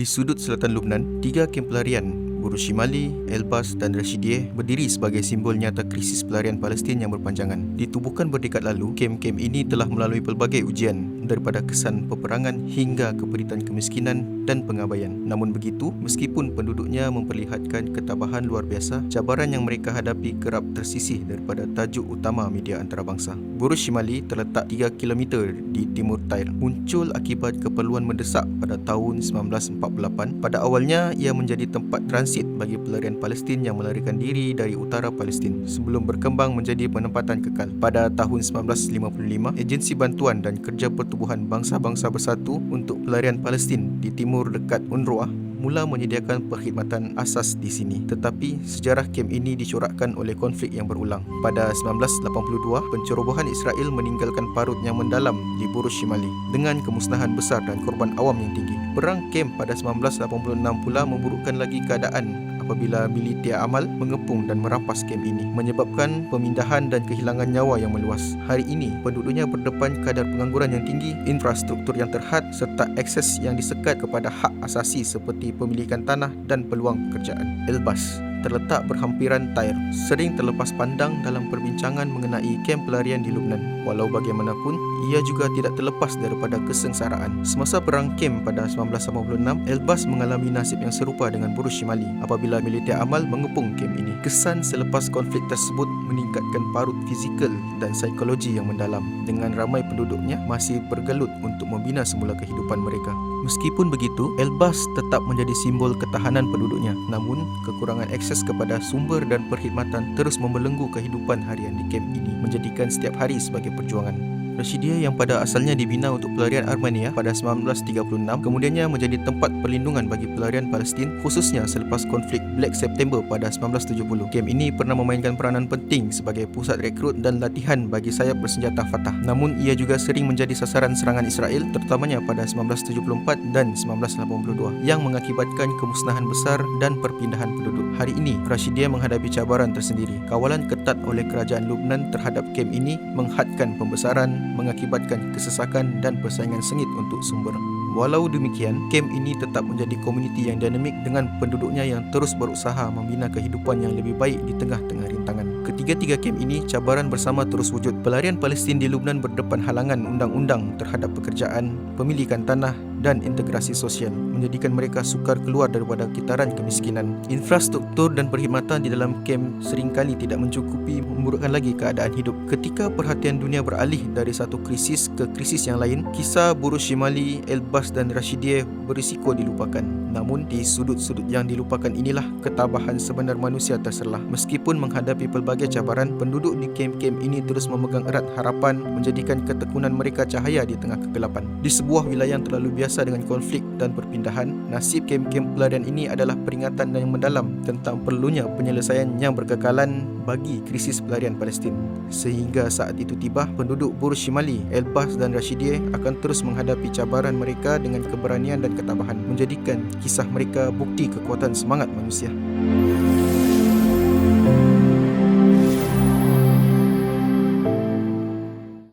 Di sudut selatan Lubnan, tiga kem pelarian Burush Shimali, Elbas dan Rashidiyeh berdiri sebagai simbol nyata krisis pelarian Palestin yang berpanjangan. Ditubuhkan berdekad lalu, kem-kem ini telah melalui pelbagai ujian daripada kesan peperangan hingga keperitan kemiskinan dan pengabaian. Namun begitu, meskipun penduduknya memperlihatkan ketabahan luar biasa, cabaran yang mereka hadapi kerap tersisih daripada tajuk utama media antarabangsa. Burush Shimali terletak 3 km di timur Tair. Muncul akibat keperluan mendesak pada tahun 1948. Pada awalnya, ia menjadi tempat transit bagi pelarian Palestin yang melarikan diri dari utara Palestin sebelum berkembang menjadi penempatan kekal. Pada tahun 1955, Agensi Bantuan dan Kerja Pertubuhan Bangsa-Bangsa Bersatu untuk Pelarian Palestin di timur dekat UNRWA mula menyediakan perkhidmatan asas di sini. Tetapi sejarah kem ini dicorakkan oleh konflik yang berulang. Pada 1982 pencerobohan Israel meninggalkan parut yang mendalam di Burush Shimali dengan kemusnahan besar dan korban awam yang tinggi. Perang kem pada 1986 pula memburukkan lagi keadaan apabila militer amal mengepung dan merampas kem ini menyebabkan pemindahan dan kehilangan nyawa yang meluas. Hari ini, penduduknya berdepan kadar pengangguran yang tinggi, infrastruktur yang terhad serta akses yang disekat kepada hak asasi seperti pemilikan tanah dan peluang pekerjaan. Elbas terletak berhampiran Tair sering terlepas pandang dalam perbincangan mengenai kem pelarian di Lubnan. Walau bagaimanapun, ia juga tidak terlepas daripada kesengsaraan. Semasa perang kem pada 1986, Elbas mengalami nasib yang serupa dengan Burush Shimali apabila militer amal mengepung kem ini. Kesan selepas konflik tersebut meningkatkan parut fizikal dan psikologi yang mendalam dengan ramai penduduknya masih bergelut untuk membina semula kehidupan mereka. Meskipun begitu, Elbas tetap menjadi simbol ketahanan penduduknya. Namun, kekurangan akses kepada sumber dan perkhidmatan terus membelenggu kehidupan harian di kem ini, menjadikan setiap hari sebagai perjuangan. Rashidiyah yang pada asalnya dibina untuk pelarian Armenia pada 1936 kemudiannya menjadi tempat perlindungan bagi pelarian Palestin khususnya selepas konflik Black September pada 1970. Kem ini pernah memainkan peranan penting sebagai pusat rekrut dan latihan bagi sayap bersenjata Fatah. Namun ia juga sering menjadi sasaran serangan Israel terutamanya pada 1974 dan 1982 yang mengakibatkan kemusnahan besar dan perpindahan penduduk. Hari ini Rashidiyah menghadapi cabaran tersendiri. Kawalan ketat oleh kerajaan Lubnan terhadap kem ini menghadkan pembesaran mengakibatkan kesesakan dan persaingan sengit untuk sumber. Walau demikian, kem ini tetap menjadi komuniti yang dinamik dengan penduduknya yang terus berusaha membina kehidupan yang lebih baik di tengah-tengah rintangan. Ketiga-tiga kem ini cabaran bersama terus wujud. Pelarian Palestin di Lubnan berdepan halangan undang-undang terhadap pekerjaan, pemilikan tanah dan integrasi sosial menjadikan mereka sukar keluar daripada kitaran kemiskinan. Infrastruktur dan perkhidmatan di dalam kem seringkali tidak mencukupi memburukkan lagi keadaan hidup. Ketika perhatian dunia beralih dari satu krisis ke krisis yang lain, kisah Burush Shimali, Elbas dan Rashidiyeh berisiko dilupakan. Namun di sudut-sudut yang dilupakan inilah ketabahan sebenar manusia terserlah. Meskipun menghadapi pelbagai cabaran, penduduk di kem-kem ini terus memegang erat harapan menjadikan ketekunan mereka cahaya di tengah kegelapan. Di sebuah wilayah yang terlalu biasa biasa dengan konflik dan perpindahan, nasib kem-kem pelarian ini adalah peringatan yang mendalam tentang perlunya penyelesaian yang berkekalan bagi krisis pelarian Palestin. Sehingga saat itu tiba, penduduk Bur Shimali, Elbas dan Rashidiyeh akan terus menghadapi cabaran mereka dengan keberanian dan ketabahan, menjadikan kisah mereka bukti kekuatan semangat manusia.